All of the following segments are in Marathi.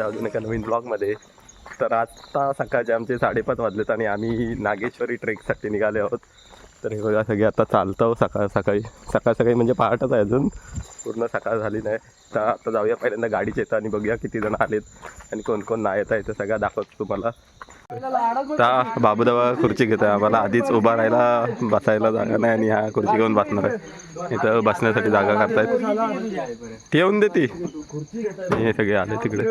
अजून एका नवीन ब्लॉगमध्ये तर आत्ता सकाळचे आमचे साडेपाच वाजलेत आणि आम्ही नागेश्वरी ट्रेकसाठी निघाले आहोत. तर हे बघा सगळे आता चालतो सकाळ सकाळी. सकाळ सकाळी म्हणजे पहाटच आहे अजून. पूर्ण सकाळ झाली नाही. तर आता जाऊया पहिल्यांदा गाडीच येतं आणि बघूया किती जण आलेत आणि कोण कोण नाही येत आहे ते सगळं दाखवतो तुम्हाला. आता बाबूदावा खुर्ची घेत आम्हाला आधीच उभा राहायला बसायला जागा नाही आणि ह्या खुर्ची घेऊन बसणार आहे. इथं बसण्यासाठी जागा करतायत ठेवून देते हे सगळे आले तिकडे.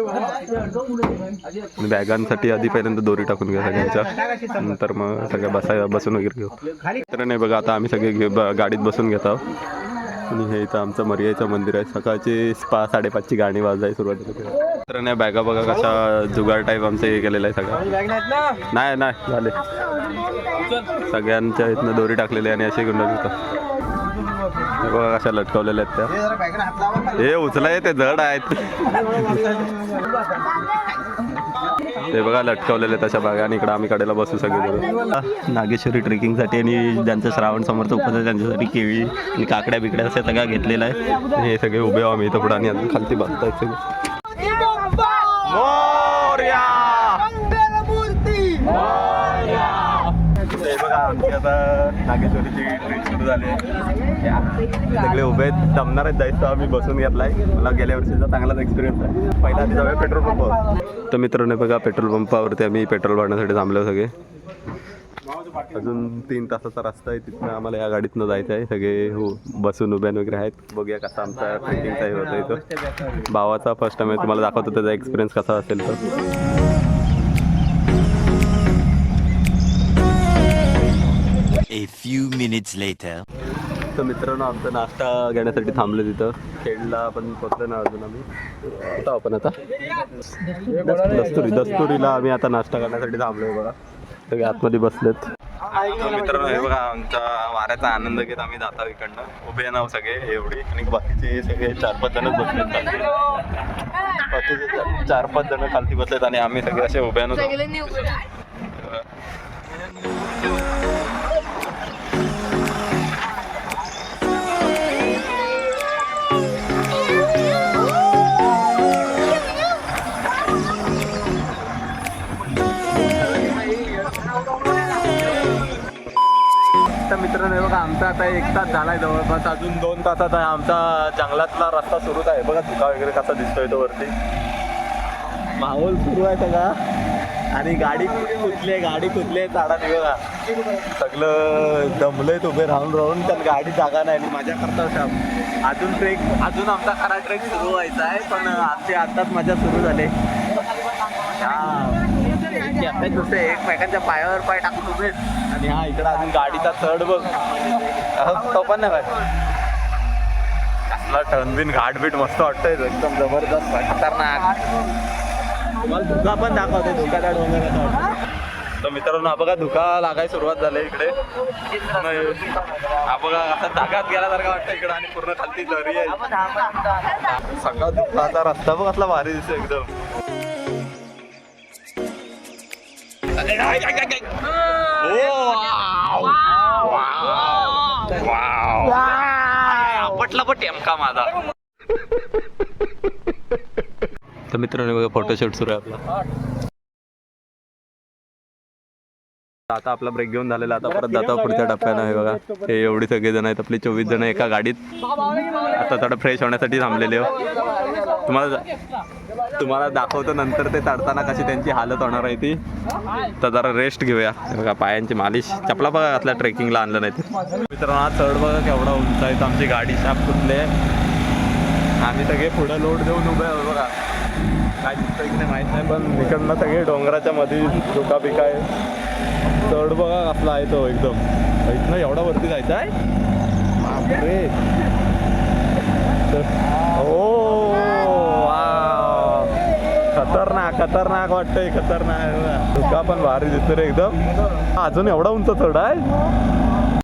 बॅगांसाठी आधी पहिल्यांदा दोरी टाकून घ्या सगळ्यांच्या. नंतर मग सगळ्या बसाय बसून वगैरे घेऊ. तर नाही बघा आता आम्ही सगळे गाडीत बसून घेत आहोत. आणि हे इथं आमचं मर्याचं मंदिर आहे. सकाळची पा साडेपाचची गाणी वाजाय सुरुवात तर नाही बॅगा बघा कशा जुगार टाईप आमचं हे केलेलं आहे सगळं. नाही नाही झाले. सगळ्यांच्या इथनं दोरी टाकलेली आहे आणि असे गुंड होतं. हे बघा कशा लटकवलेल्या आहेत त्या. हे उचलाय ते जड आहेत. ते बघा लटकवलेले तशा बागा आणि इकडे आम्ही कडेला बसू सगळे नागेश्वरी ट्रेकिंगसाठी आणि ज्यांचं श्रावण समर्थ उपवास आहे त्यांच्यासाठी केळी आणि काकड्या बिकड्या अशा सगळ्या घेतलेल्या आहे हे सगळे उभे आम्ही इथं पुढे आणि अजून खालती बसतायत सगळे. नागेश्वरीची सुरू झाली आहे. सगळे उभे आहेत जमणार आहेत जायचं आम्ही बसून घेतलाय. मला गेल्या वर्षीचा चांगलाच एक्सपिरियन्स आहे. पहिला आधी जाऊया पेट्रोल पंपावर तर मित्रांनो बघा पेट्रोल पंपावरती आम्ही पेट्रोल भरण्यासाठी थांबलो सगळे. अजून तीन तासाचा रस्ता आहे तिथनं आम्हाला या गाडीतनं जायचं आहे. सगळे हो बसून उभ्यान वगैरे आहेत. बघूया कसा आमचा ट्रेकिंगचा हे होतं इथं भावाचा फर्स्ट टाइम आहे तुम्हाला दाखवतो त्याचा एक्सपिरियन्स कसा असेल तर A few minutes later. तर मित्रांनो आमचा नाश्ता घेण्यासाठी थांबलो तिथं. खेडला पण पोचलो ना अजून आम्ही. कुठं आपण आता? दस्तुरी. दस्तुरीला आम्ही आता नाश्ता करण्यासाठी थांबलोय बघा. सगळे आतमध्ये बसलेत. तर मित्रांनो हे बघा आमचा वाऱ्याचा आनंद घेत आम्ही जातो इकडनं. उभे नाव सगळे एवढी. आणि बाकीचे सगळे चार पाच जणच बसलेत खालती. बाकीचे चार- चार पाच जण खालती बसलेत आणि आम्ही सगळे असे उभ्यानं मित्रांनो बघा आमचा आता एक तास झालाय जवळपास. अजून दोन तासात आहे. आमचा जंगलातला रस्ता सुरूच आहे. बघा धुका वगैरे कसा दिसतोय तो वरती. माहोल सुरू आहे सगळा. आणि गाडी कुठली आहे? गाडी कुठली आहे? झाडात बघा. सगळं दमलंय उभे राहून राहून. त्यात गाडी जागा नाही आणि माझ्या करता अजून ट्रेक अजून आमचा खरा ट्रेक सुरू व्हायचा आहे पण आमचे आताच मजा सुरू झाले. हा. की आता नुसते एकमेकांच्या पायावर पाय टाकून उभे. आणि हा इकडं अजून गाडीचा चढ बघ. तो पण नाही कसला टर्नबिन घाट बीट मस्त वाटतंय एकदम जबरदस्त खतरनाक. तुम्हाला धुका पण दाखवते धुकाचा डोंगर कसा वाटतो. तर मित्रांनो बघा धुका लागायला सुरुवात झाली इकडे. बघा आता धागात गेल्यासारखा वाटतं इकडे आणि पूर्ण खालती दरी आहे. सगळा धुकाचा रस्ता बघ असला भारी दिसतो एकदम. पटला पण टेमका माझा तर मित्रांनो बघा फोटोशूट सुरू आहे आपला. आता आपला ब्रेक घेऊन झालेला आता परत जातो पुढच्या टप्प्यानं हे बघा. हे एवढी सगळे जण आहेत आपले चोवीस जण एका गाडीत. आता थोडं फ्रेश होण्यासाठी थांबलेले हो. तुम्हाला तुम्हाला दाखवतो नंतर ते चढताना कशी त्यांची हालत होणार आहे ती. तर जरा रेस्ट घेऊया. बघा पायांची मालिश. चपला बघा घातल्या ट्रेकिंगला आणलं नाही ते. मित्रांनो हा चढ बघा केवढा उंच आहे. तर आमची गाडी साफ कुठले आम्ही सगळे पुढे लोड देऊन उभे आहोत बघा. काय दिसतंय की नाही माहीत नाही पण इकडनं सगळे डोंगराच्या मध्ये धुका बिका आहे. चढ बघा कसला आहे तो एकदम. इथनं एवढा वरती जायचा आहे? बापरे. खतरनाक खतरनाक वाटतंय खतरनाक. धुका पण भारी दिसतो रे एकदम. अजून एवढा उंच चढ आहे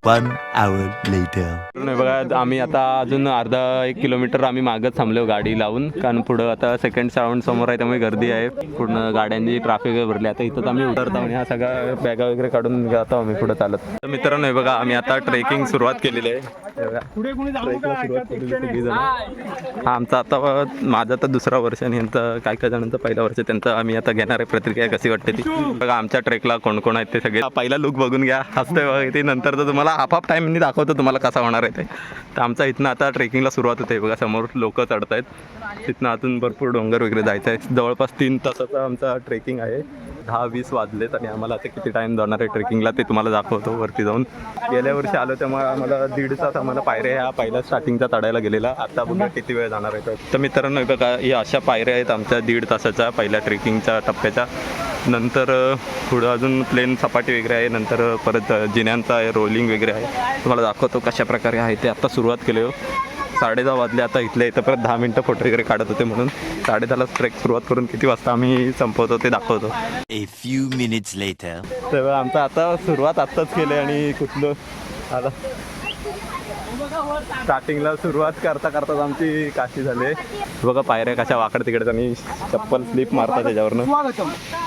वन आवर लेटर नाही बघा आम्ही आता अजून अर्धा एक किलोमीटर आम्ही मागत थांबलो गाडी लावून. कारण पुढं आता सेकंड साऊंड समोर आहे त्यामुळे गर्दी आहे. पूर्ण गाड्यांची ट्रॅफिक वगैरे भरली. आता इथं आम्ही उतरतो आणि हा सगळा बॅगा वगैरे काढून जातो आम्ही पुढे चालत. तर मित्रांनो हे बघा आम्ही आता ट्रेकिंग सुरुवात केलेली आहे. सुरुवात हा आमचा आता माझा तर दुसरा वर्ष आणि यांचा काय काय जणांचं पहिला वर्ष त्यांचं आम्ही आता घेणार आहे प्रतिक्रिया कशी वाटते ती. बघा आमच्या ट्रेकला कोण कोण आहेत ते सगळे. पहिला लुक बघून घ्या. हसतोय बघा ते नंतर तर तुम्हाला हाफ हाफ टाईमनी दाखवतो तुम्हाला कसा होणार आहे ते. तर आमचा इथनं आता ट्रेकिंगला सुरुवात होते बघा समोर लोक चढत आहेत तिथनं अजून भरपूर डोंगर वगैरे जायचं आहे जवळपास तीन तासाचा आमचा ट्रेकिंग आहे. दहा वीस वाजलेत आणि आम्हाला आता किती टाईम जाणार आहे ट्रेकिंगला ते तुम्हाला दाखवतो वरती जाऊन. गेल्या वर्षी आलो तेव्हा आम्हाला दीड तास आम्हाला पायऱ्या ह्या पहिल्या स्टार्टिंगचा चढायला गेलेला. आता बघा किती वेळ जाणार आहे तर मित्रांनो बघा या अशा पायऱ्या आहेत आमच्या दीड तासाच्या पहिल्या ट्रेकिंगच्या टप्प्याच्या. नंतर पुढं अजून प्लेन सपाटी वगैरे आहे. नंतर परत जिन्यांचा आहे रोलिंग वगैरे आहे. तुम्हाला दाखवतो कशा प्रकारे आहे ते. आता सुरुवात केली हो. साडे दहा वाजले आता इथल्या इथं. परत दहा मिनटं फोटो वगैरे काढत होते म्हणून. साडे दहाला ट्रेक सुरुवात करून किती वाजता आम्ही संपवतो ते दाखवतो. A few minutes later. तेव्हा आमचं आता सुरुवात आत्ताच केली आणि कुठलं? आता स्टार्टिंगला सुरुवात करता करताच आमची काशी झाली. बघा पायऱ्या कशा वाकड तिकडे आणि चप्पल स्लिप मारतात त्याच्यावरनं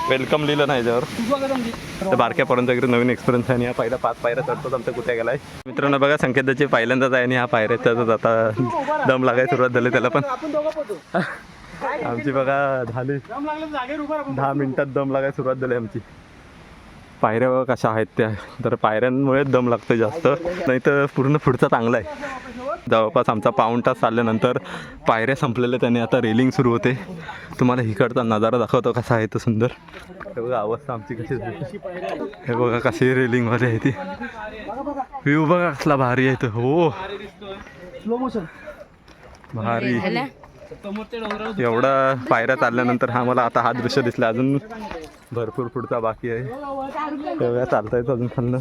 वेलकम लिहिलं नाही याच्यावर तर बारक्यापर्यंत वगैरे नवीन एक्सपिरियन्स आहे आणि हा पहिला पाच पायऱ्या चढतोच आमच्या कुठे गेलाय. मित्रांनो बघा संकेताची पहिल्यांदाच आहे आणि हा पायऱ्या चढत आता दम लागायला सुरुवात झाली त्याला पण. आमची बघा झाली. दहा मिनिटात दम लागायला सुरुवात झाली आमची. पायऱ्या बघा कशा आहेत त्या. तर पायऱ्यांमुळे दम लागतो जास्त. नाही तर पूर्ण पुढचा चांगला आहे. जवळपास आमचा पाऊण तास चालल्यानंतर पायऱ्या संपलेल्या त्याने. आता रेलिंग सुरू होते. तुम्हाला इकडचा नजारा दाखवतो कसा आहे तो सुंदर. हे बघा अवस्था आमची कशी हे बघा कशी रेलिंगवाली आहे ती. व्ह्यू बघा कसला भारी आहे तो. हो. भारी. एवढा पायऱ्या चालल्यानंतर हा मला आता हा दृश्य दिसला. अजून भरपूर पुढचा बाकी आहे. तेव्हा चालता येतं अजून खाल्लं.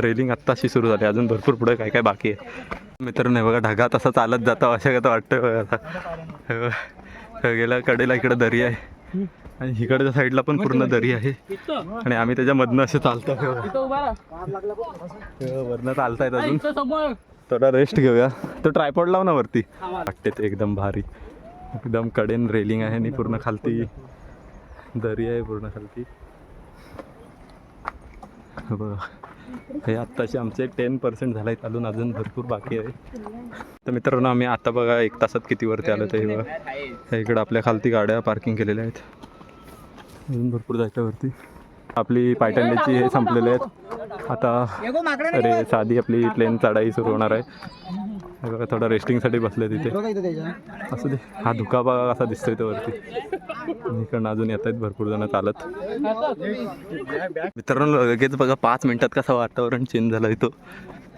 रेलिंग आत्ताशी सुरू झाली अजून भरपूर पुढे काय काय बाकी आहे. मित्रांनो नाही बघा ढगात तसा चालत जातं अशा कसं वाटतं बघा आता. हे कडेला इकडं दरी आहे. आणि इकडच्या साईडला पण पूर्ण दरी आहे. आणि आम्ही त्याच्यामधनं असे चालतो हे बघा. हे वरनं चालतायत अजून. थोडा रेस्ट घेऊया. तो ट्रायपॉड लाव ना वरती. वाटते ते एकदम भारी. एकदम कडेन रेलिंग आहे आणि पूर्ण खालती. दरी आहे पूर्ण खालती बघा. हे आत्ताचे आमचे टेन पर्सेंट झालं आहे चालून अजून भरपूर बाकी आहे. तर मित्रांनो आम्ही आता बघा एक तासात किती वरती आलो ते हे बघा. हे इकडं आपल्या खालती गाड्या पार्किंग केलेल्या आहेत. अजून भरपूर जायच्या वरती. आपली पायटंड्याची हे संपलेले आहेत. आता अरे साधी आपली प्लेन चढाई सुरू होणार आहे. हे बघा थोडं रेस्टिंगसाठी बसले तिथे. असू दे. हा धुका बघा कसा दिसतोय तो वरती. इकडनं अजून येत आहेत भरपूर जण चालत. मित्रांनो लगेच बघा पाच मिनिटात कसं वातावरण चेंज झालं तो.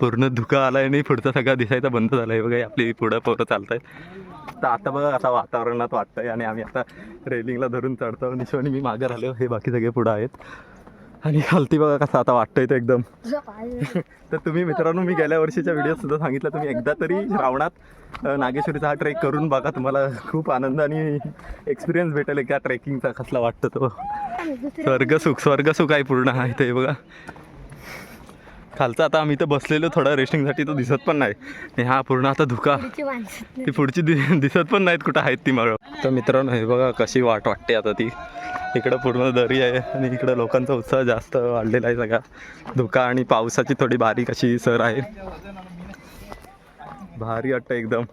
पूर्ण धुका आलाय आणि पुढचा सगळा दिसायचा बंद झालाय. बघा आपली पुढं पोरं चालतायत. तर आता बघा आता वातावरणात वाटतंय. आणि आम्ही आता रेलिंगला धरून चढतो निशो आणि मी मागे राहिलो. हे बाकी सगळे पुढं आहेत. आणि खालती बघा कसं आता वाटतंय ते एकदम. तर तुम्ही मित्रांनो मी गेल्या वर्षीच्या व्हिडिओ सुद्धा सांगितलं तुम्ही एकदा तरी श्रावणात अ, नागेश्वरीचा हा ट्रेक करून बघा तुम्हाला खूप आनंद आणि एक्सपिरियन्स भेटेल त्या ट्रेकिंगचा कसला वाटतं तो. स्वर्गसुख स्वर्गसुख आहे पूर्ण आहे ते बघा. खालचा आता आम्ही इथं बसलेलो थोडा रेस्टिंगसाठी तो दिसत पण नाही. आणि हा पूर्ण आता धुका. ती पुढची दिसत पण नाहीत कुठं आहेत ती मग. तर मित्रांनो हे बघा कशी वाट वाटते आता ती. इकडं पूर्ण दरी आहे आणि इकडं लोकांचा उत्साह जास्त वाढलेला आहे सगळा. धुका आणि पावसाची थोडी बारीक अशी सर आहे. भारी वाटतं एकदम.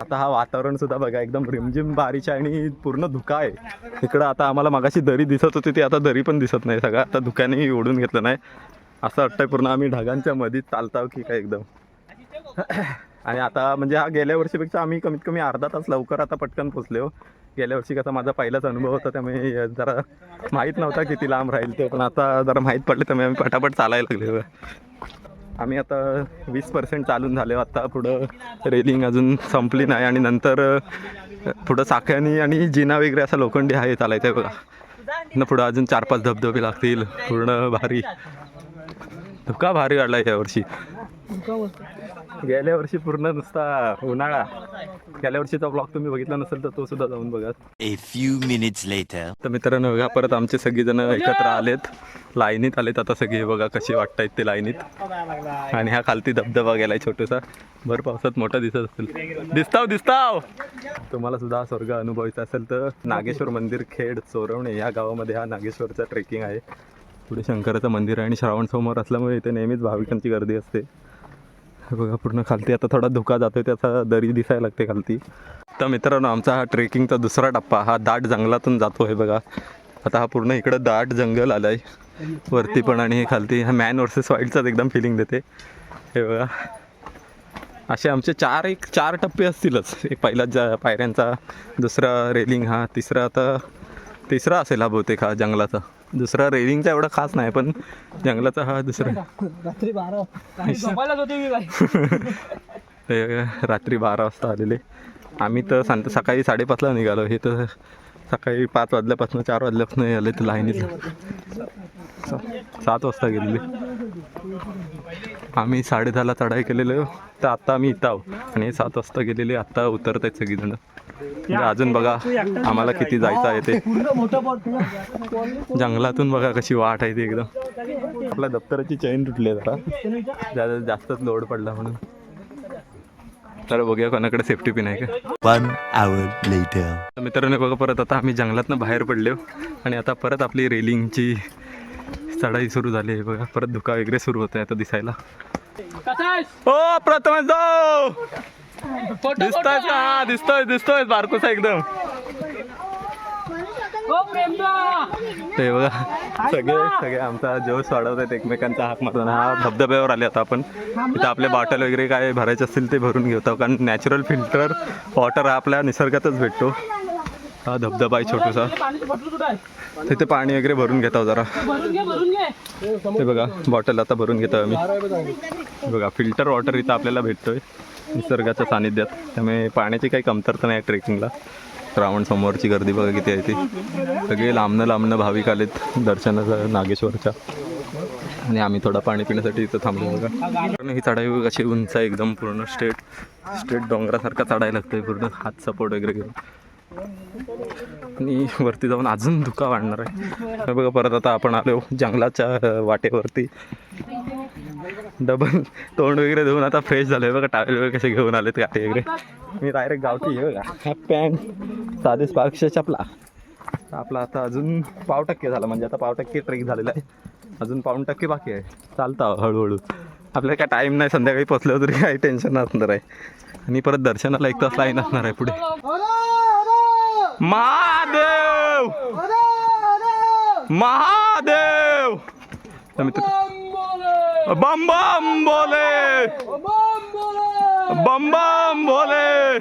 आता हा वातावरण सुद्धा बघा एकदम रिमझिम बारीच आहे आणि पूर्ण धुका आहे. इकडं आता आम्हाला मगाशी दरी दिसत होती ती आता दरी पण दिसत नाही सगळं. आता धुक्याने ओढून घेतलं नाही. असं वाटतंय पूर्ण आम्ही ढगांच्या मध्येच चालताव की काय एकदम. आणि आता म्हणजे हा गेल्या वर्षीपेक्षा आम्ही कमीत कमी अर्धा तास लवकर आता पटकन पोचलो गेल्या वर्षी कसा माझा पहिलाच अनुभव होता त्यामुळे जरा माहीत नव्हता किती लांब राहील ते पण आता जरा माहीत पडले त्यामुळे आम्ही पटापट चालायला लागले. आम्ही आता वीस पर्सेंट चालून झाले आता पुढं रेलिंग अजून संपली नाही आणि नंतर पुढं साख्यानी आणि जिना वगैरे असं लोखंडी आहे चालायचं आहे बघा. न पुढं अजून चार पाच धबधबे लागतील पूर्ण भारी. धुका भारी काढला यावर्षी गेल्या वर्षी पूर्ण नुसता उन्हाळा. गेल्या वर्षीचा ब्लॉग तुम्ही बघितला नसेल तर तो सुद्धा जाऊन बघा. A few minutes later. तर मित्रांनो बघा परत आमचे सगळेजण एकत्र आलेत. लाईनीत आलेत आता सगळे बघा कशी वाटतायत ते लाईनीत. आणि हा खालती धबधबा गेलाय छोटूसा. भर पावसात मोठा दिसत असेल. दिसताव दिसताव! तुम्हाला सुद्धा हा स्वर्ग अनुभवायचा असेल तर नागेश्वर मंदिर खेड चोरवणे या गावामध्ये हा नागेश्वरचा ट्रेकिंग आहे. पुढे शंकराचं मंदिर आहे आणि श्रावण सोमवार असल्यामुळे इथे नेहमीच भाविकांची गर्दी असते. हे बघा पूर्ण खालती. आता थोडा धुका जातोय त्याचा दरी दिसायला लागते खालती. तर मित्रांनो आमचा हा ट्रेकिंगचा दुसरा टप्पा हा दाट जंगलातून जातो आहे बघा. आता हा पूर्ण इकडं दाट जंगल आलं आहे वरती पण आणि हे खालती. हा मॅन वर्सेस वाईल्डचाच एकदम फिलिंग देते. हे बघा. असे आमचे चार एक चार टप्पे असतीलच. एक पहिला जा पायऱ्यांचा दुसरा रेलिंग हा तिसरा आता तिसरा असेल हा बहुतेक हा जंगलाचा. दुसरा रेलिंगचा एवढा खास नाही पण जंगलाचा हा दुसरा. रात्री बारा रात्री बारा वाजता आलेले. आम्ही तर सांगतो सकाळी साडेपाचला निघालो. हे तर सकाळी पाच वाजल्यापासून चार वाजल्यापासून आले तर लाईनीत सात वाजता गेलेले. आम्ही साडेदहाला चढाई केलेलो. तर आत्ता आम्ही इथं आहोत. आणि सात वाजता गेलेले. आत्ता उतरत आहेत सगळीजणं. म्हणजे अजून बघा आम्हाला किती जायचं आहे ते. जंगलातून बघा कशी वाट आहे ती एकदम. आपल्या दप्तराची चैन तुटली आहे जरा. जास्तच लोड पडला म्हणून. तर बघूया कोणाकडे सेफ्टी पिन आहे का. One hour later. तर मित्रांनो बघा परत आता आम्ही जंगलातनं बाहेर पडलो आणि आता परत आपली रेलिंगची चढाई सुरू झाली आहे बघा. परत धुका वगैरे सुरू होत आहे आता दिसायला. हो प्रथमेश जाऊ फोटो दिसतोय का? हा दिसतोय दिसतोय बारकोसा एकदम. ते बघा सगळे सगळे आमचा जोश वाढवत आहेत एकमेकांचा हाक मारून हा धबधब्यावर आले आता आपण. इथं आपले बॉटल वगैरे काय भरायचे असतील ते भरून घेतो कारण नॅचरल फिल्टर वॉटर हा आपल्या निसर्गातच भेटतो. हा धबधबा आहे छोटूसा. तिथे पाणी वगैरे भरून घेतो जरा. ते बघा बॉटल आता भरून घेतो आम्ही. बघा फिल्टर वॉटर इथं आपल्याला भेटतोय निसर्गाच्या सानिध्यात. त्यामुळे पाण्याची काही कमतरता नाही ट्रेकिंगला श्रावण समोरची गर्दी बघा किती आहे ती. सगळे लांबनं लांबनं भाविक आलेत दर्शनाचा नागेश्वरच्या. आणि आम्ही थोडा पाणी पिण्यासाठी इथं थांबलो बघा. कारण ही चढाई अशी उंच आहे एकदम पूर्ण स्ट्रेट स्ट्रेट डोंगरासारखा चढायला आहे पूर्ण हात सपोर्ट वगैरे घेऊन आणि वरती जाऊन अजून धुका वाढणार आहे. हे बघा परत आता आपण आलो जंगलाच्या वाटेवरती. डबल तोंड वगैरे धुवून आता फ्रेश झालोय बघा टावेल वगैरे कसे घेऊन आलेत गाठी वगैरे. मी डायरेक्ट गावठी आहे बघा. हाफ पॅन्ट साधे स्पार्क्सच्या चपला. आपला आता अजून पाव टक्के झाला म्हणजे आता पाव टक्के ट्रेक झालेला आहे. अजून पाऊन टक्के बाकी आहे. चालतं हळूहळू. आपल्याला काय टाईम नाही संध्याकाळी पोचल्यावर तरी काही टेन्शन नसणार आहे. आणि परत दर्शनाला एक तास लाईन असणार आहे पुढे. महादेव! महादेव! तर मित्र बम बम बोले बम बम बोले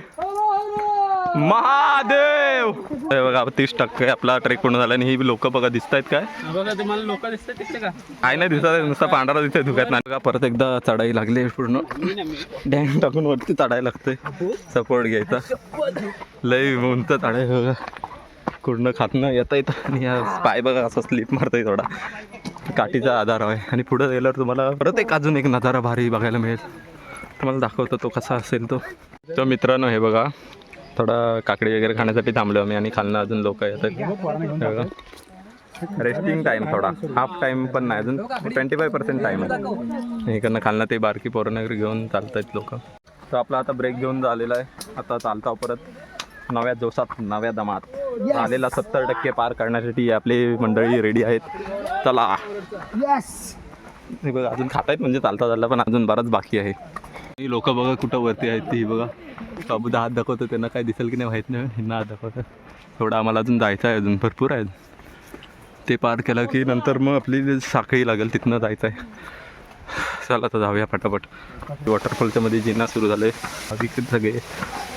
महादेव हे बघा तीस टक्के आपला ट्रेक पूर्ण झाला आणि ही लोक बघा दिसत आहेत काय? बघा तुम्हाला लोक दिसतात तिथे का? काय नाही दिसत नुसता पांढरा दिसतोय धुक्यात. नाही बघा परत एकदा चढाई लागली पूर्ण. डॅम टाकून वरती चढायला लागतंय सपोर्ट घ्यायचा. लय उंच चढाई बघा. पूर्ण खातनं येता येतं आणि हा. पाय बघा असं स्लिप मारतोय थोडा. काठीचा आधार आहे. आणि पुढे गेल्यावर तुम्हाला परत एक अजून एक नजारा भारी बघायला मिळेल. तुम्हाला दाखवतो तो कसा असेल तो. तो मित्रांनो हे बघा. थोडा काकडी वगैरे खाण्यासाठी थांबलो आम्ही आणि खालनं अजून लोक येतात बघा. रेस्टिंग टाईम थोडा. हाफ टाईम पण नाही अजून ट्वेंटी फाय पर्सेंट टाईम आहे इकडनं खालनं ते बारकी पोरं वगैरे घेऊन चालतात लोक. तर आपला आता ब्रेक घेऊन झालेला आहे. आता चालता परत. नव्या जोशात नव्या दमात आलेला सत्तर टक्के पार करण्यासाठी आपली मंडळी रेडी आहेत. चला. हे बघा अजून खातायत म्हणजे चालता चालला पण अजून बराच बाकी आहे. ही लोक बघा कुठं वरती आहेत ती बघा. बाबूदा हात दाखवतो त्यांना काय दिसेल की नाही माहीत नाही. ह्यांना हात दाखवतं. थोडं आम्हाला अजून जायचं आहे अजून भरपूर आहेत. ते पार केलं की नंतर मग आपली साखळी लागेल तिथनं जायचं आहे. चला तर जाऊया पटापट वॉटरफॉलच्या मध्ये जिना सुरू झाले अधिक सगळे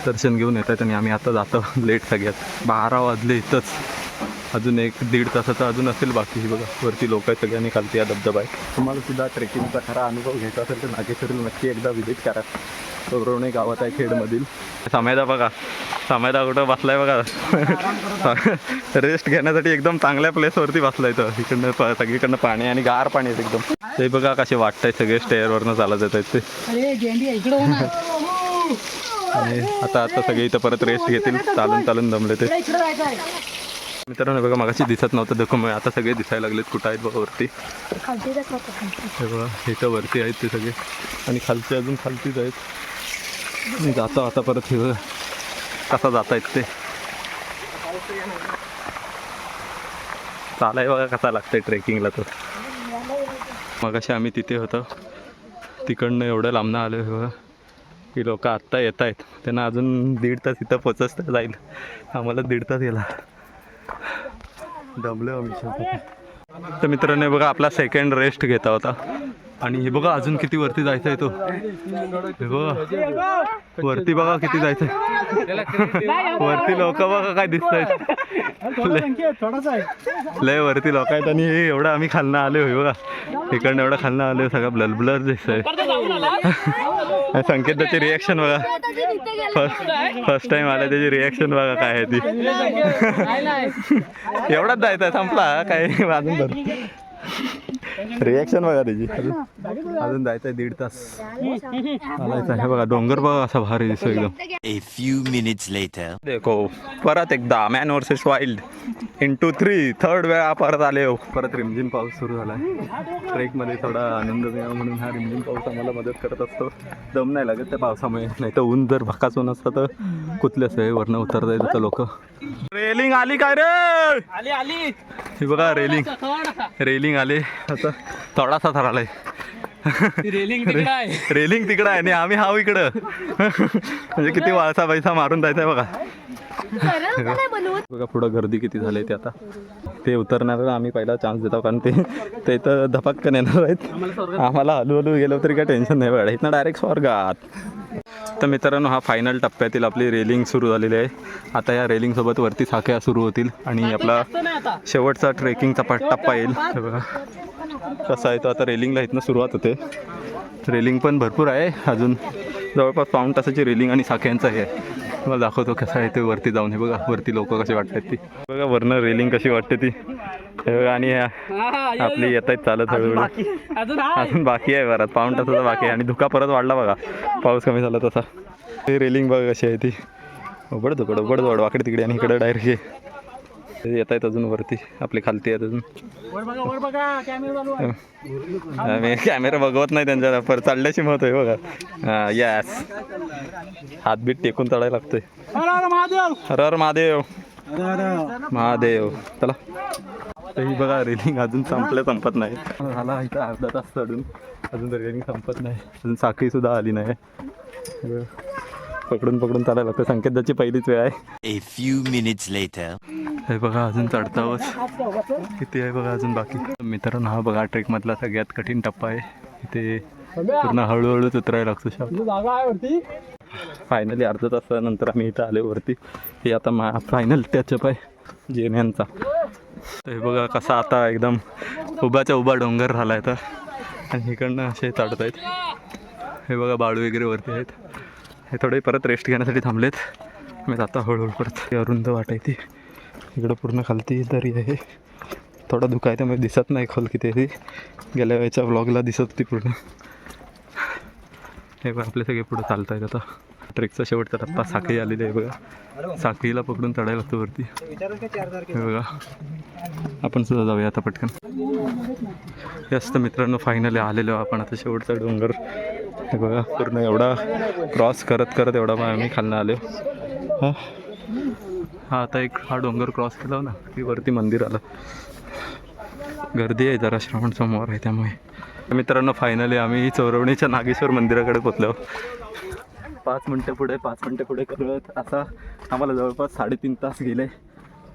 दर्शन घेऊन येत आहेत आणि आम्ही आता जातो लेट सगळ्यात. बारा वाजले इथंच. अजून एक दीड तासाचा अजून असेल बाकी हे बघा. वरती लोक आहेत सगळ्यांनी खालती हा धबधबा आहे. तुम्हाला सुद्धा ट्रेकिंगचा खरा अनुभव घ्यायचा असेल तर नागेश्वरीला नक्की एकदा व्हिजिट करा. चौरवणे गावात आहे खेडमधील. समायदा बघा. समायदा कुठं बसलाय बघा. रेस्ट घेण्यासाठी एकदम चांगल्या प्लेसवरती बसलाय तो. इकडनं सगळीकडनं पाणी आणि गार पाणी एकदम. ते बघा कसे वाटतंय सगळे स्टेअरवरनं चालत येत आहेत ते. हो आणि आता आता सगळे इथं परत रेस्ट घेतील. चालून चालून दमले ते. मित्रांनो बघा मगाशी दिसत नव्हतं देखो आता सगळे दिसायला लागलेत कुठं आहेत बघा वरती? हे बघा इथं वरती आहेत ते सगळे. आणि खालचे अजून खालतीच आहेत. जातो आता परत हे कसा जात आहेत ते. चालाय बघा कसा लागतंय ट्रेकिंगला तो मगाशी आम्ही तिथे होतो. तिकडनं एवढं लांबनं आलो हे बघा. की लोक आत्ता येत आहेत त्यांना अजून दीड तास इथं पोचत जाईल. आम्हाला दीड तास गेला. दमलो आम्ही. तर मित्रांनो हे बघा आपला सेकंड रेस्ट घेता होता. आणि हे बघा अजून किती वरती जायचं आहे तो. हे बघा. वरती बघा किती जायचं वरती लोक बघा काय दिसत लय वरती लोक आहेत आणि हे एवढं आम्ही खालनं आले होय बघा. इकडनं एवढं खालनं आले सगळं ब्लर ब्लर दिसतंय. संकेताची रिॲक्शन बघा. फर्स्ट फर्स्ट टाइम आलं त्याची रिॲक्शन बघा काय आहे ती. एवढाच जायचं संपला काय अजून तर रिॲक्शन बघा त्याची. अजून जायचं आहे दीड तास. चालायचं आहे बघा डोंगर बघा असा भारी दिसतो एकदम. A few minutes later. देखो परत एकदा man versus wild in two three third वेळा परत आले हो. परत रिमझिम पाऊस सुरू झाला ट्रेकमध्ये थोडा आनंद मिळावा म्हणून हा रिमझिम पाऊस आम्हाला मदत करत असतो. दम नाही लागत त्या पावसामुळे. नाही तर ऊन जर भकाच ऊन असतं तर कुठले असं वरनं उतरता येत लोक. रेलिंग आली काय रे? आली आली. हे बघा रेलिंग रेलिंग आले. आता थोडासा थरालाय रेलिंग तिकडे आहे. रेलिंग तिकडं आहे आणि आम्ही हाव इकडं. म्हणजे किती वाळसा पैसा मारून जायचा बघा. बघा पुढं गर्दी किती झाली ते आता. ते उतरणार आम्ही पहिला चान्स देतो कारण ते ते तर धपाक्कन येणार आहेत. आम्हाला हलू हलू गेलो तरी काय टेन्शन नाही बघा. इथनं डायरेक्ट स्वर्गात. तर मित्रांनो हा फायनल टप्प्यातील आपली रेलिंग सुरू झालेली आहे. आता या रेलिंगसोबत वरती साख्या सुरू होतील आणि आपला शेवटचा ट्रेकिंगचा पट टप्पा येईल. कसा आहे तो आता रेलिंगला इथनं सुरुवात होते. रेलिंग पण भरपूर आहे. अजून जवळपास पाऊण तासाची रेलिंग आणि साख्यांचं हे. आहे तुम्हाला दाखवतो कसं आहे ते वरती जाऊन. हे बघा वरती लोक कशी वाटतात ती. बघा वरनं रेलिंग कशी वाटते ती. हे बघा आणि आपली. येत आहेत चालत हळूहळू. अजून बाकी आहे बरात पाऊण तासाचा बाकी आहे. आणि धुका परत वाढला बघा. पाऊस कमी झाला तसा. ही रेलिंग बघा कशी आहे ती. उबड धुकड उबड धोड वाकडे तिकडे आणि इकडे डायरेक्ट येत आहेत अजून वरती. आपली खालती आहेत अजून. आम्ही कॅमेरा बघवत नाही त्यांच्या पर चालल्याची मत आहे बघा. हां यस हातबीत टेकून चढायला लागतंय. हर हर महादेव! महादेव. चला. तर ही बघा रेलिंग अजून संपलं संपत नाही. झाला इथं अर्धा तास चढून. अजून तर रेलिंग संपत नाही. अजून साखळी सुद्धा आली नाही. पकडून पकडून चालायला लागतं. संकेताची पहिलीच वेळ आहे. A few minutes later. हे बघा अजून चढतावच. किती आहे बघा अजून बाकी. मित्रांनो हा बघा ट्रेकमधला सगळ्यात कठीण टप्पा आहे. इथे पूर्ण हळूहळूच उतरायला लागतो शाप फायनली अर्धा तासानंतर आम्ही इथं आले वरती. हे आता मा फायनल टचअप आहे जेन्यांचा तर हे बघा कसा आता एकदम उभाच्या उभा डोंगर झाला आहे तर. आणि इकडनं असे चढत आहेत हे बघा बाळू वगैरे वरती आहेत. हे थोडे परत रेस्ट घेण्यासाठी थांबलेत. मी आता हळूहळू परत अरूंदं वाट आहे वाटायची इकडं पूर्ण खालती दरी आहे. थोडा धुका आहे त्यामुळे दिसत नाही खोल किती ती गेल्या वेळेच्या व्लॉगला दिसत होती पूर्ण. हे बघा आपले सगळे पुढे चालत आहेत आता ट्रेकचा शेवटचा टप्पा साखळी आलेली आहे बघा. साखळीला पकडून चढायला लागतो वरती. हे बघा. आपण सुद्धा जाऊया आता पटकन. जास्त मित्रांनो फायनली आलेलो आपण. आता शेवटचा डोंगर हे बघा पूर्ण एवढा क्रॉस करत करत एवढा मग आम्ही खालनं आलो. हा? हा आता एक हा डोंगर क्रॉस केला ना की वरती मंदिर आलं. गर्दी आहे जरा श्रावण समोर आहे त्यामुळे. मित्रांनो फायनली आम्ही चौरवणीच्या नागेश्वर मंदिराकडे पोचलो पाच मिनटं पुढे पाच मिनटं पुढे करत असा आम्हाला जवळपास साडेतीन तास गेले.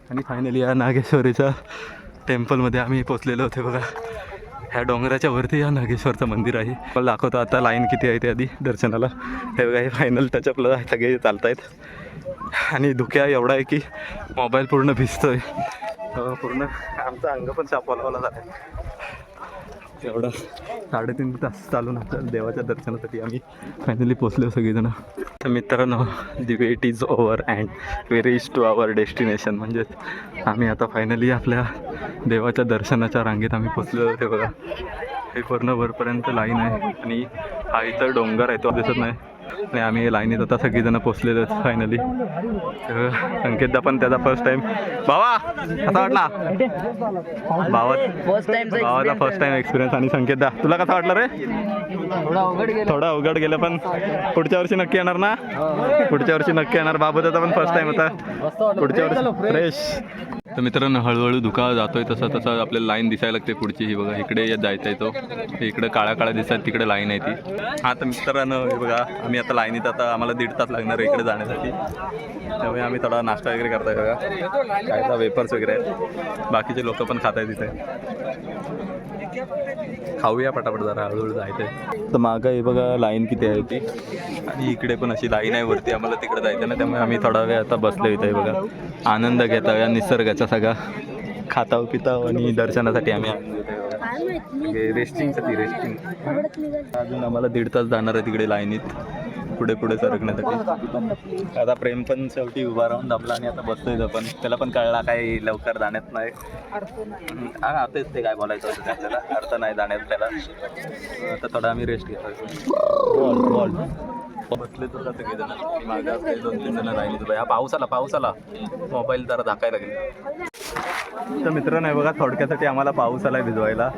आणि फायनली या नागेश्वरीच्या टेम्पलमध्ये आम्ही पोचलेलो होते बघा. ह्या डोंगराच्या वरती या नागेश्वरचं मंदिर आहे. मला दाखवतो आता लाईन किती आहे ते आधी दर्शनाला. हे बघा हे फायनल टचअपला सगळे चालत आहेत आणि धुक्या एवढा आहे की मोबाईल पूर्ण भिजतोय. हो, पूर्ण आमचं अंग पण शापवाला झालं आहे एवढा साडेतीन तास चालून आपल्याला देवाच्या दर्शनासाठी आम्ही फायनली पोचलो सगळेजण. तर मित्रांनो the wait is over and we reach to our destination म्हणजेच आम्ही आता फायनली आपल्या देवाच्या दर्शनाच्या रांगेत आम्ही पोचलो ते बघा. हे पूर्ण वरपर्यंत लाईन आहे आणि हा इथं डोंगर आहे तो दिसत नाही. आणि आम्ही लाईनीत आता सगळीजण पोचलेलो आहेत फायनली संकेतदा पण त्याचा फर्स्ट टाइम भावा कसा वाटला? भावा फर्स्ट टाइम भावाचा फर्स्ट टाइम एक्सपिरियन्स आणि संकेतदा. तुला कसा वाटला रे? थोडा अवघड गेला. थोडा अवघड गेलं पण पुढच्या वर्षी नक्की येणार ना? पुढच्या वर्षी नक्की येणार. बाबू त्याचा पण फर्स्ट टाइम होता. पुढच्या वर्षी फ्रेश. तर मित्रांनो हळूहळू धुका जातोय तसं तसं आपल्याला लाईन दिसायला लागते पुढची. ही बघा इकडे जायचं आहे तो. इकडे काळ्या काळ्या दिसतात तिकडे लाईन आहे ती. हा तर मित्रांनो हे बघा आम्ही आता लाईनीत आता आम्हाला दीड तास लागणार आहे इकडे जाण्यासाठी. त्यामुळे आम्ही थोडा नाश्ता वगैरे करताय बघा. काय वेफर्स वगैरे आहेत. बाकीचे लोक पण खात आहेत तिथे खाऊया पटापट जरा हळूहळू जायचंय. तर मागं हे बघा लाईन किती आहे ती. आणि इकडे पण अशी लाईन आहे वरती आम्हाला तिकडे जायचं ना त्यामुळे आम्ही थोडा वेळ आता बसलो इथे बघा. आनंद घेता या निसर्गाचा सगळा खाताव पिताव आणि दर्शनासाठी आम्ही. रेस्टिंगसाठी रेस्टिंग अजून आम्हाला दीड तास जाणार आहे तिकडे लाईनीत. पुढे पुढे सरकण्यासाठी. आता प्रेम पण शेवटी उभा राहून दाबला आणि आता बसतोय तो पण. त्याला पण कळला काय लवकर जाण्यात नाही. हा तेच ते काय बोलायचं होतं ते आपल्याला. अर्थ नाही जाण्यात त्याला. आता थोडा आम्ही रेस्ट घेतोय. बॉल बॉल बसले तर का सगळे जण मागे आपले दोन तीन जण राहिले हा पाऊस आला पाऊस आला मोबाईल जरा झाकायला लागेल. तर मित्र नाही बघा थोडक्यासाठी आम्हाला पाऊस आलाय भिजवायला.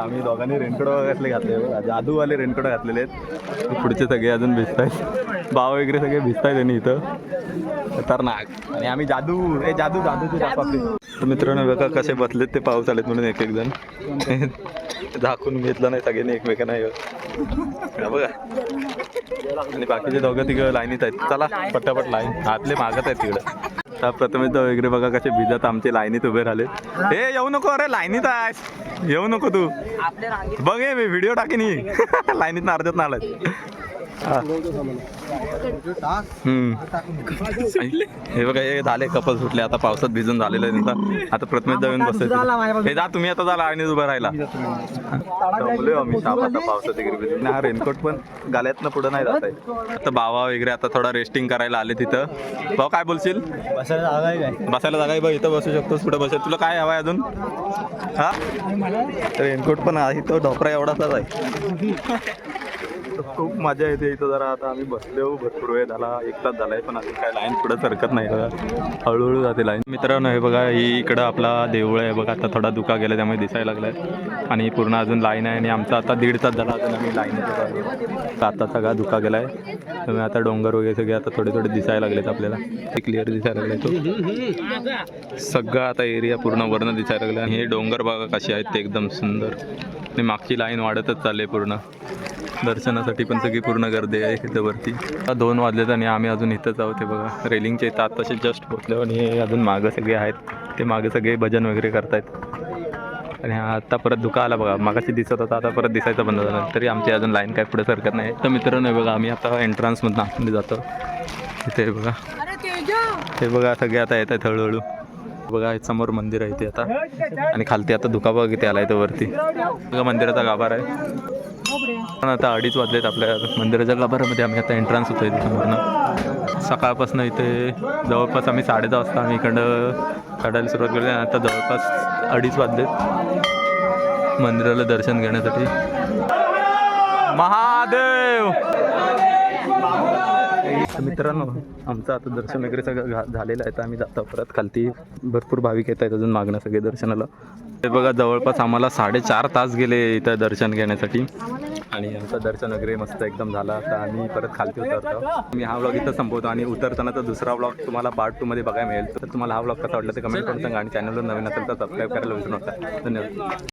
आम्ही दोघांनी रेनकोट घातले घातले बघा. जादूवाले रेनकोट घातलेले आहेत. पुढचे सगळे अजून भिजत आहेत भाव वगैरे सगळे भिजत आहेत त्यांनी इथं. खतरनाक. आणि आम्ही जादू ए जादू जादू तू आपली तर मित्रांनो बघा कसे बसलेत ते पाऊस आलेत म्हणून एक एक जण. झाकून घेतलं नाही सगळ्यांनी एकमेकांना बघा. आणि बाकीचे दोघं तिघं लाईनीत आहेत. चला पटापट लाईन. आतले मागत आहेत तिकडं. तर प्रथमेश वगैरे बघा कसे भिजत आमचे लाईनीत उभे राहिले हे येऊ नको अरे लाईनीत आहेस. येऊ नको तू. बघे बघ हे मी व्हिडिओ टाकीन ही. लाईनीत अर्ध्यात ना आलाय हा. हे बघा हे झाले कपल सुटले. आता पावसात भिजून झालेलं आहे त्यांचा. आता प्रथमेश जाऊन बसायचं हे जा तुम्ही आता जा लाईनीत उभं राहिला आम्ही आता पावसात वगैरे भिजून हा रेनकोट पण गाल्यातनं पुढं नाही जात आहे. आता बाबा वगैरे आता थोडा रेस्टिंग करायला आले तिथं. भाऊ काय बोलशील? बसायला जागा आहे काय? बसायला जागा आहे बघ इथं बसू शकतोस कुठं बसेल. तुला काय हवंय अजून? हा? रेनकोट पण आहे तो ढोकरा एवढाचाच आहे. तर खूप मजा येते इथं जरा. आता आम्ही बसलो हो, भरपूर वेळ झाला. एक तास झालाय पण अजून काय लाईन पुढे सरकत नाही बघा. हळूहळू जाते लाईन मित्रांनो हे बघा ही इकडं आपला देऊळ आहे. बघा आता थोडा दुका गेला त्यामुळे दिसायला लागलाय. आणि पूर्ण अजून लाईन आहे आणि आमचा आता दीड तास झाला अजून आम्ही लाईन आता सगळा दुका गेलाय. त्यामुळे आता डोंगर वगैरे सगळे आता थोडे थोडे दिसायला लागलेत आपल्याला. ते क्लिअर दिसायला लागले तो हो. सगळा आता एरिया पूर्ण वर्ण दिसायला लागला आणि हे डोंगर बघा कसे आहेत ते एकदम सुंदर. आणि मागची लाईन वाढतच चालली पूर्ण. दर्शनासाठी पण सगळी पूर्ण गर्दी आहे इथं वरती दोन वाजलेत आणि आम्ही अजून इथंच आहोत. ते बघा रेलिंगच्या इथं आत्ताशी जस्ट पोचले आणि हे अजून मागं सगळे आहेत. ते मागं सगळे भजन वगैरे करतायत. आणि हा आता परत धुका आला बघा. मागाशी दिसत होता आता परत दिसायचं बंद झालं. तरी आमची अजून लाईन काय पुढे सरकत नाही. तर मित्रांनो हे बघा आम्ही आता एंट्रन्समधून आतमध्ये जातो. इथे बघा. हे बघा सगळे आता येत आहेत हळूहळू. बघा समोर मंदिर आहे ते आता. आणि खालती आता धुका बघ इथे आलाय तो वरती. बघा मंदिराचा गाभार आहे. पण आता अडीच वाजलेत आपल्या मंदिराच्या गाभारामध्ये आम्ही आता एंट्रन्स होतो आहे समोरनं सकाळपासून इथे जवळपास आम्ही साडे दहा वाजता आम्ही इकडं काढायला सुरुवात केली. आणि आता जवळपास अडीच वाजलेत मंदिराला दर्शन घेण्यासाठी. महादेव! मित्रांनो आमचं आता दर्शन वगैरे सगळं घा- झालेलं आहे. तर आम्ही जातो परत. खालती भरपूर भाविक येत आहेत अजून मागणं सगळे दर्शनाला. ते बघा जवळपास आम्हाला साडेचार तास गेले इथं दर्शन घेण्यासाठी. आणि आमचं दर्शन वगैरे मस्त एकदम झालं. आता आम्ही परत खालती उतरतो. मी हा ब्लॉग इथं संपवतो आणि उतरताना तर दुसरा ब्लॉग तुम्हाला पार्ट टू मध्ये बघायला मिळेल. तर तुम्हाला हा ब्लॉग कसा वाटला ते कमेंट करून सांगा आणि चॅनलवर नवीन असेल तर सबस्क्राईब करायला विसरू नका. धन्यवाद.